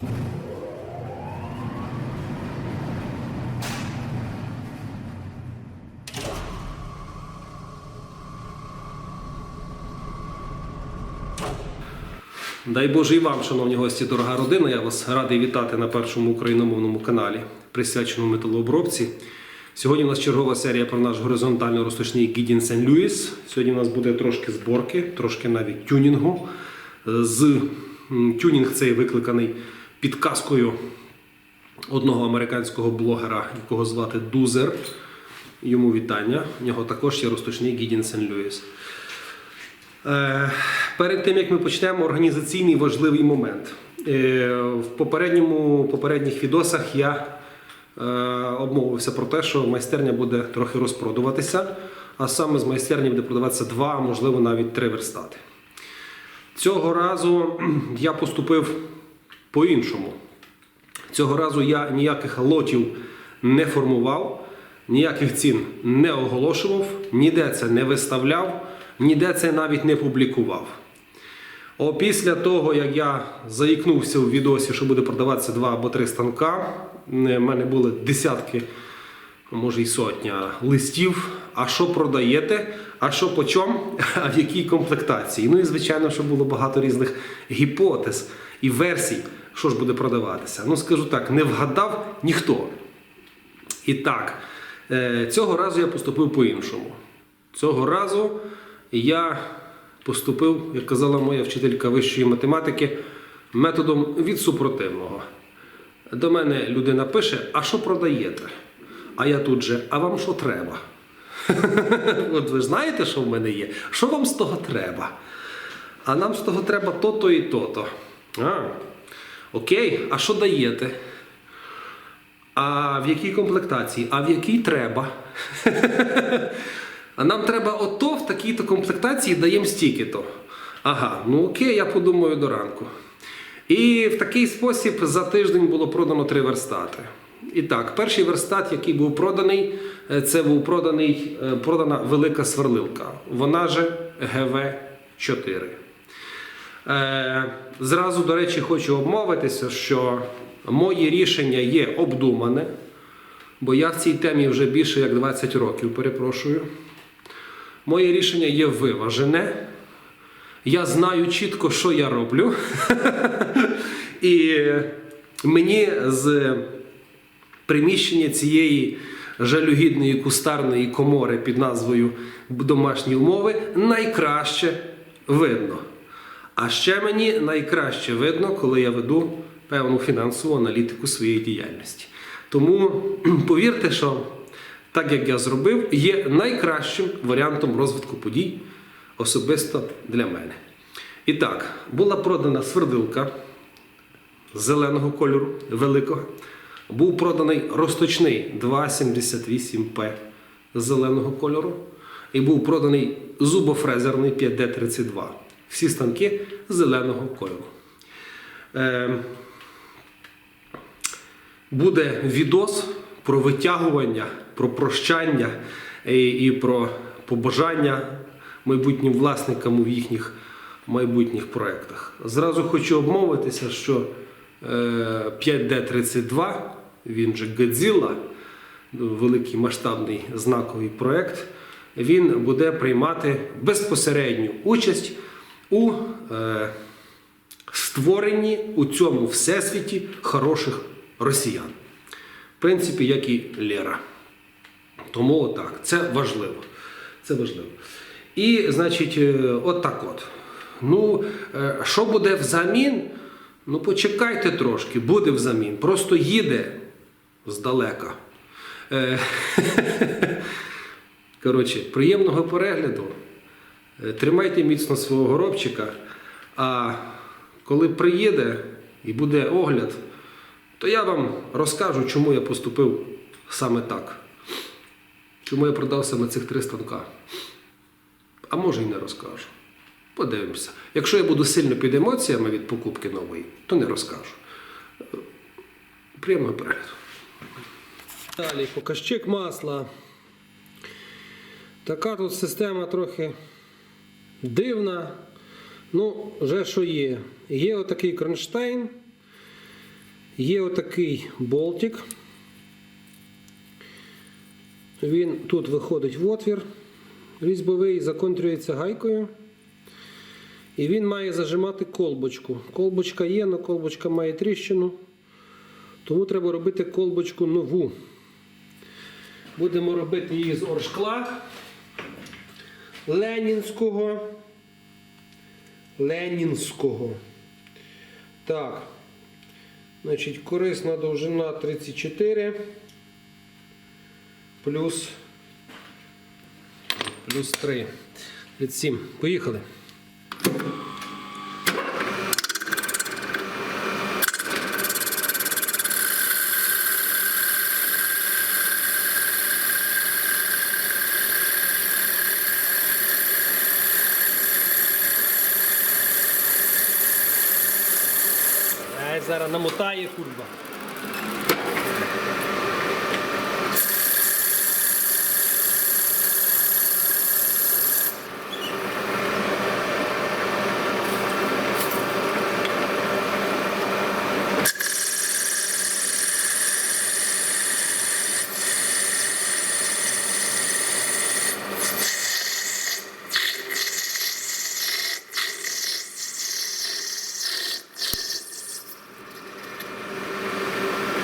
Дай Боже і вам, шановні гості, дорога родина. Я вас радий вітати на першому україномовному каналі, присвяченому металообробці. Сьогодні у нас чергова серія про наш горизонтально розточний Гідін Сен Люїс. Сьогодні у нас буде трошки зборки, трошки навіть тюнінгу. З тюнінг цей викликаний підказкою одного американського блогера, якого звати Дузер. Йому вітання. У нього також є розточний Гідін Сен Люїс. Е, Перед тим як ми почнемо, організаційний важливий момент. Е, В попередньому, попередніх відосах я е, обмовився про те, що майстерня буде трохи розпродуватися, а саме з майстерні буде продаватися два, можливо навіть три верстати. Цього разу я поступив по-іншому. Цього разу я ніяких лотів не формував, ніяких цін не оголошував, ніде це не виставляв, ніде це навіть не публікував. О, після того, як я заікнувся у відосі, що буде продаватися два або три станка, в мене були десятки, може й сотня листів. А що продаєте? А що по чому? А в якій комплектації? Ну і звичайно, що було багато різних гіпотез і версій, що ж буде продаватися. Ну, скажу так, не вгадав ніхто. І так, е, цього разу я поступив по-іншому. Цього разу я поступив, як казала моя вчителька вищої математики, методом від супротивного. До мене людина пише: а що продаєте? А я тут же, а вам що треба? От ви знаєте, що в мене є? Що вам з того треба? А нам з того треба то-то і то-то. А, окей, а що даєте? А в якій комплектації? А в якій треба? А нам треба ото в такій-то комплектації даємо стільки-то. Ага, ну окей, я подумаю до ранку. І в такий спосіб за тиждень було продано три верстати. І так, перший верстат, який був проданий, е, це був проданий, е, продана велика сверлилка. Вона же ГВ4. Е, Зразу, до речі, хочу обмовитися, що моє рішення є обдумане, бо я в цій темі вже більше як 20 років, перепрошую. Моє рішення є виважене. Я знаю чітко, що я роблю. І мені з приміщення цієї жалюгідної кустарної комори під назвою Домашні умови найкраще видно. А ще мені найкраще видно, коли я веду певну фінансову аналітику своєї діяльності. Тому повірте, що так як я зробив, є найкращим варіантом розвитку подій особисто для мене. І так, була продана свердилка зеленого кольору, великого. Був проданий розточний 278П зеленого кольору. І був проданий зубофрезерний 5D32. Всі станки зеленого кольору. Е, буде відос про витягування, про прощання і, про побажання майбутнім власникам у їхніх майбутніх проєктах. Зразу хочу обмовитися, що е, 5D32, він же Godzilla, великий масштабний знаковий проєкт, він буде приймати безпосередню участь у е, створенні у цьому всесвіті хороших росіян. В принципі, як і Лера. Тому отак, це важливо. Це важливо. І, значить, е, от так от. Ну, е, що буде взамін? Ну, почекайте трошки, буде взамін. Просто їде здалека. Е, Коротше, приємного перегляду. Е, Тримайте міцно свого горобчика. А коли приїде і буде огляд, то я вам розкажу, чому я поступив саме так. Чому я продав саме цих три станка. А може і не розкажу. Подивимося. Якщо я буду сильно під емоціями від покупки нової, то не розкажу. Е, Приємного перегляду. Далі показчик масла. Така тут система трохи дивна. Ну, вже що є. Є отакий кронштейн. Є отакий болтик. Він тут виходить в отвір різьбовий, законтрюється гайкою. І він має зажимати колбочку. Колбочка є, але колбочка має тріщину. Тому треба робити колбочку нову. Будемо робити її з оршкла Ленінського. Ленінського. Так. Значить, корисна довжина 34 плюс, плюс 3. 37. Поїхали. Ай, зараз намотає курва.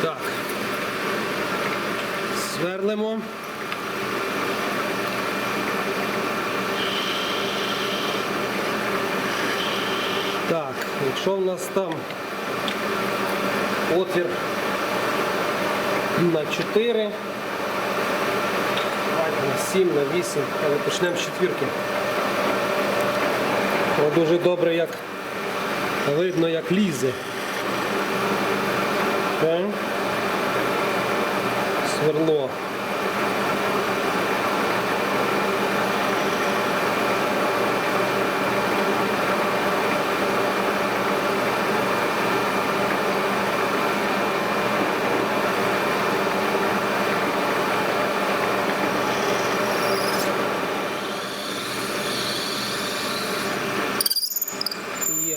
Так. Сверлимо. Так, якщо в нас там отвір на 4, на 7, на 8, але почнемо з четвірки. О, дуже добре, як видно, як лізе. Так. Сверло. Є.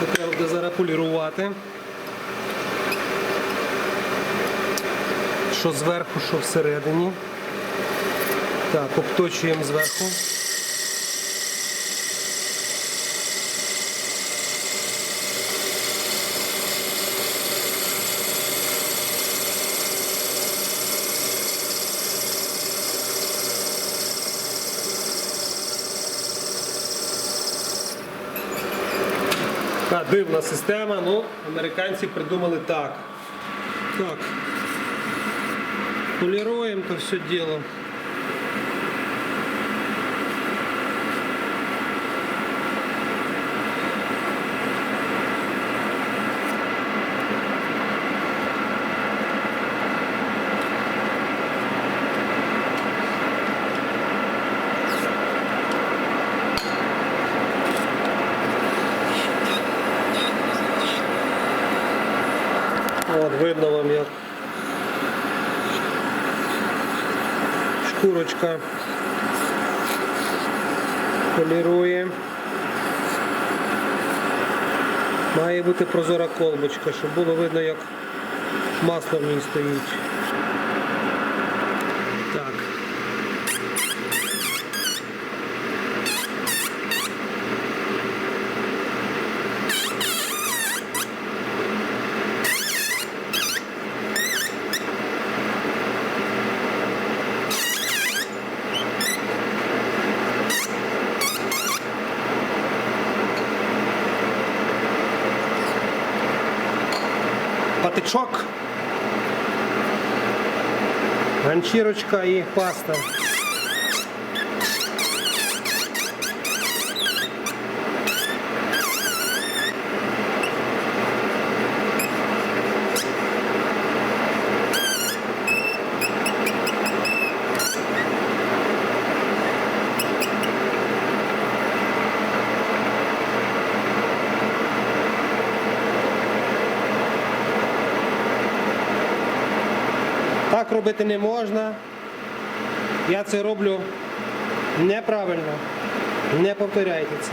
Це треба буде зараз полірувати. Що зверху, що всередині. Так, обточуємо зверху. Дивна система, ну, американці придумали так. Так. Полируем то все дело. От видно вам як шкурочка полірує. Має бути прозора колбочка, щоб було видно, як масло в ній стоїть. Так. Патичок, ганчірочка і паста. Робити не можна. Я це роблю неправильно. Не повторяйте це.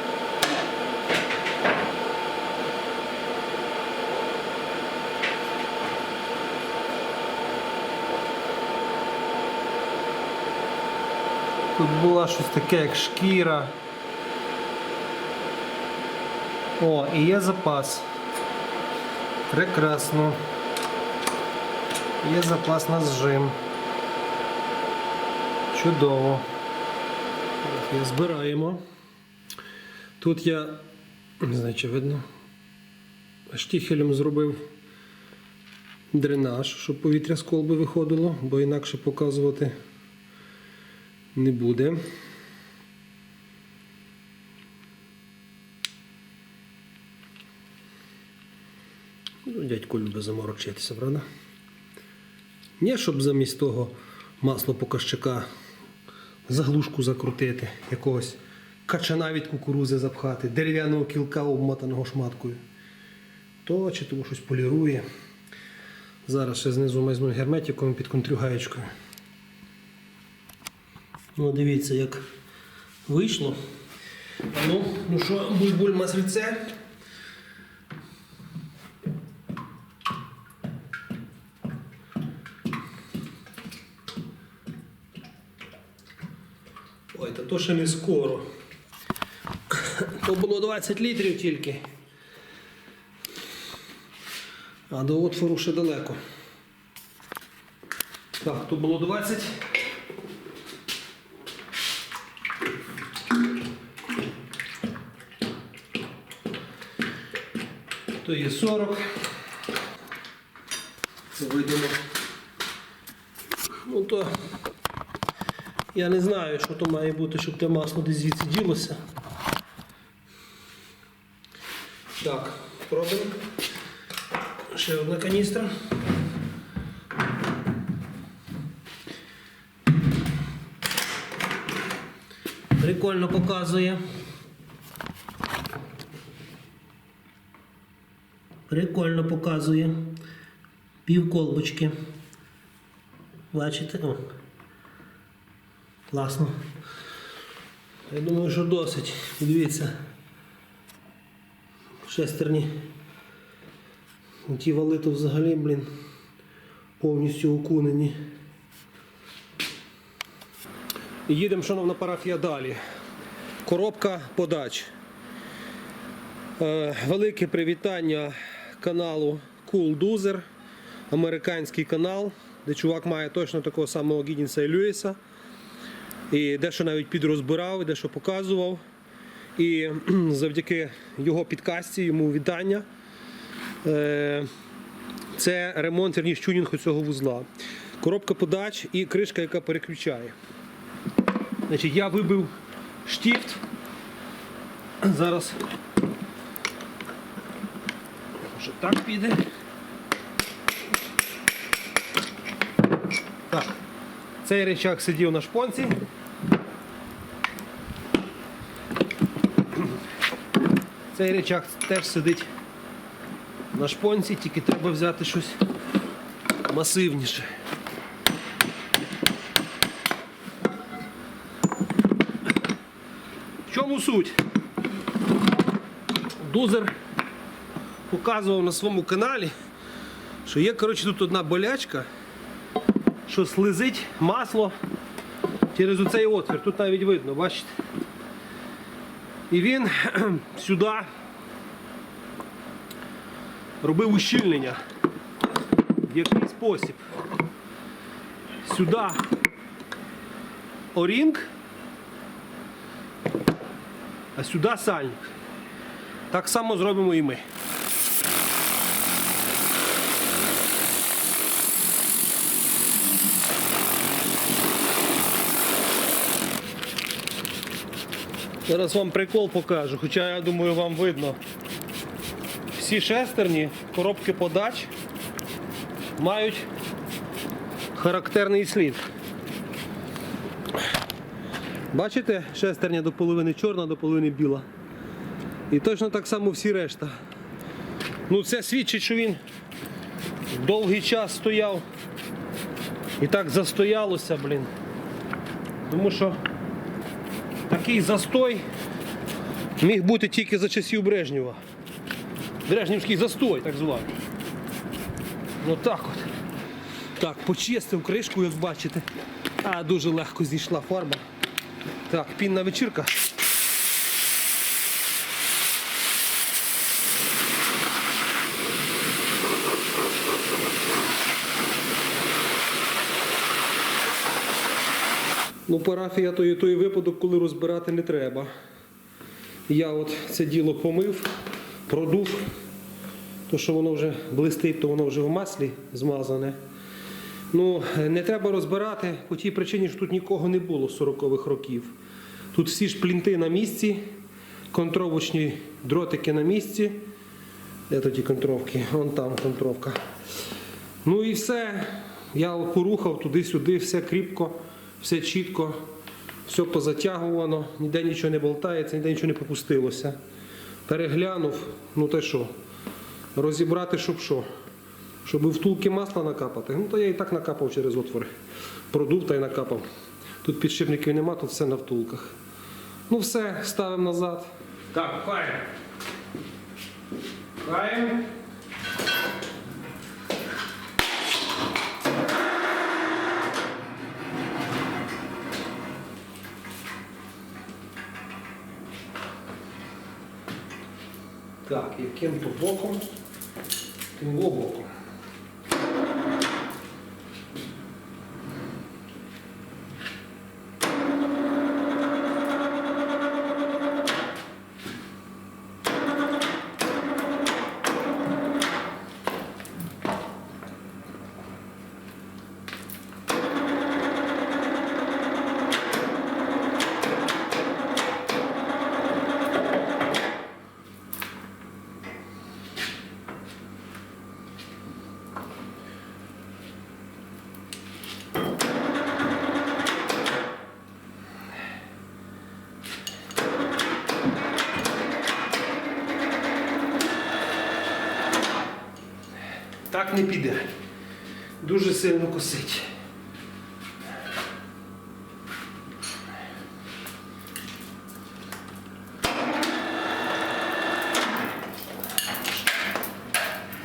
Тут було щось таке, як шкіра. О, і є запас. Прекрасно. Є запас на зжим. Чудово. Я збираємо. Тут я, не знаю, чи видно, штіхелем зробив дренаж, щоб повітря з колби виходило, бо інакше показувати не буде. Ну, Дядько любить заморочитися, правда? Не, щоб замість того масло показчика заглушку закрутити, якогось качана від кукурузи запхати, дерев'яного кілка обмотаного шматкою. То чи тому щось полірує. Зараз ще знизу майзну герметиком під контрюгаєчкою. Ну, дивіться, як вийшло. Ну, ну що, буль-буль масліце. Ой, та то ще не скоро. То було 20 літрів тільки. А до отвору ще далеко. Так, то було 20. То є 40. Це видимо. Ну то я не знаю, що то має бути, щоб те масло десь звідси ділося. Так, пробуємо. Ще одна каністра. Прикольно показує. Прикольно показує. Пів колбочки. Бачите? О. Класно. Я думаю, що досить. Дивіться. Шестерні. Ті вали то взагалі, блін, повністю окунені. Їдемо, шановна парафія, далі. Коробка подач. Е, велике привітання каналу Cool Dozer, американський канал, де чувак має точно такого самого Гідінса і Льюіса. І дещо навіть підрозбирав, дещо показував. І завдяки його підкасті, йому вітання. Е, Це ремонт, верніше, тюнінг цього вузла. Коробка подач і кришка, яка переключає. Значить, я вибив штіфт. Зараз може так піде. Так. Цей речак сидів на шпонці. Цей речак теж сидить на шпонці, тільки треба взяти щось масивніше. В чому суть? Дузер показував на своєму каналі, що є коротше, тут одна болячка, що слизить масло через оцей отвір. Тут навіть видно, бачите? І він сюди робив ущільнення. В який спосіб? Сюди орінг а сюди сальник. Так само зробимо і ми. Зараз вам прикол покажу, хоча я думаю вам видно. Всі шестерні, коробки подач мають характерний слід. Бачите, шестерня до половини чорна, до половини біла. І точно так само всі решта. Ну це свідчить, що він довгий час стояв і так застоялося, блін. Тому що такий застой міг бути тільки за часів Брежнєва. Брежнівський застой, так званий. Ну так от. Так, почистив кришку, як бачите. А, дуже легко зійшла фарба. Так, пінна вечірка. Ну, парафія то і той випадок, коли розбирати не треба. Я от це діло помив, продув. То, що воно вже блистить, то воно вже в маслі змазане. Ну, не треба розбирати по тій причині, що тут нікого не було з 40-х років. Тут всі ж плінти на місці, контровочні дротики на місці. Де тоді контровки? Вон там контровка. Ну і все. Я порухав туди-сюди, все кріпко, все чітко, все позатягувано, ніде нічого не болтається, ніде нічого не попустилося. Переглянув, ну те що, розібрати, щоб що. Щоб втулки масла накапати. Ну то я і так накапав через отвори. Продув та й накапав. Тут підшипників нема, тут все на втулках. Ну все, ставимо назад. Так, пхаємо. Пхаємо. Так, яким то боком, тим боком. Не піде. Дуже сильно косить.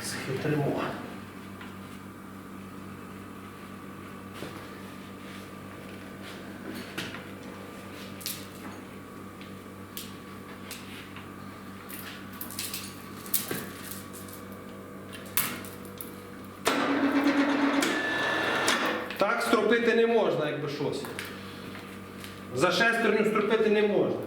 Схитримо. Так не можна, якби щось. За шестерню вступити не можна.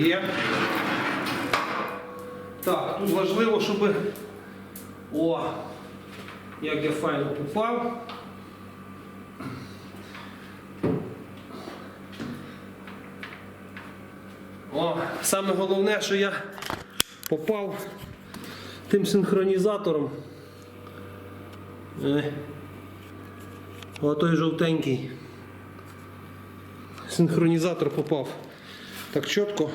Є. Так, тут важливо, щоб. О! Як я файно попав. О, саме головне, що я попав тим синхронізатором. Е, О, той жовтенький. Синхронізатор попав. Так чітко.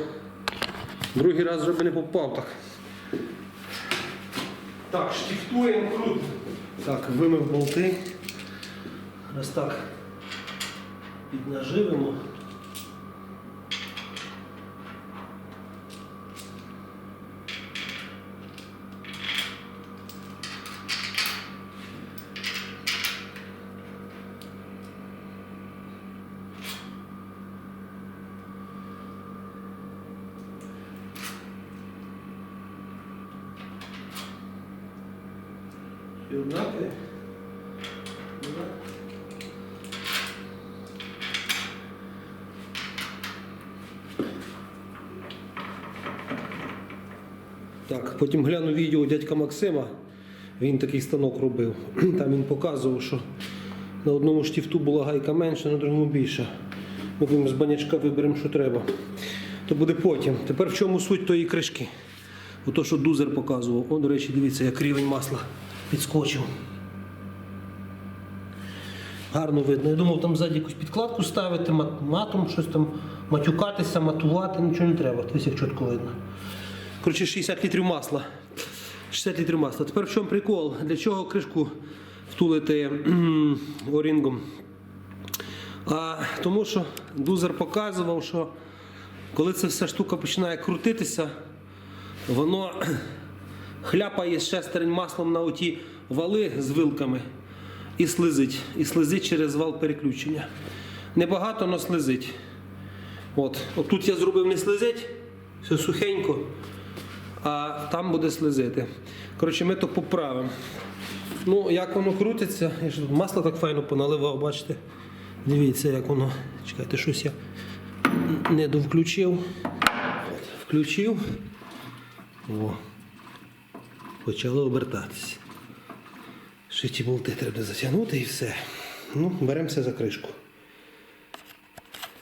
Другий раз вже би не попав так. Так, штифтуємо круто. Так, вимив болти. Раз так піднаживимо. І однакові. Так, потім гляну відео дядька Максима. Він такий станок робив. Там він показував, що на одному штифту була гайка менше, на другому більше. Ми з банячка виберемо, що треба. То буде потім. Тепер в чому суть тої кришки? Ото, що дузер показував. О, до речі, дивіться, як рівень масла підскочив. Гарно видно. Я думав, там ззаді якусь підкладку ставити, матом щось там матюкатися, матувати, нічого не треба. Ось як чітко видно. Коротше, 60 літрів масла. 60 літрів масла. Тепер в чому прикол? Для чого кришку втулити орінгом? А, тому що дузер показував, що коли ця вся штука починає крутитися, воно хляпає шестерень маслом на оті вали з вилками і слизить. І слизить через вал переключення. Небагато, але слизить. От. От тут я зробив не слизить, все сухенько, а там буде слизити. Коротше, ми то поправимо. Ну, як воно крутиться, я ж масло так файно поналивав, бачите? Дивіться, як воно. Чекайте, щось я не довключив. Включив. О. Почало обертатися. Ще ті болти треба затягнути і все. Ну, беремося за кришку.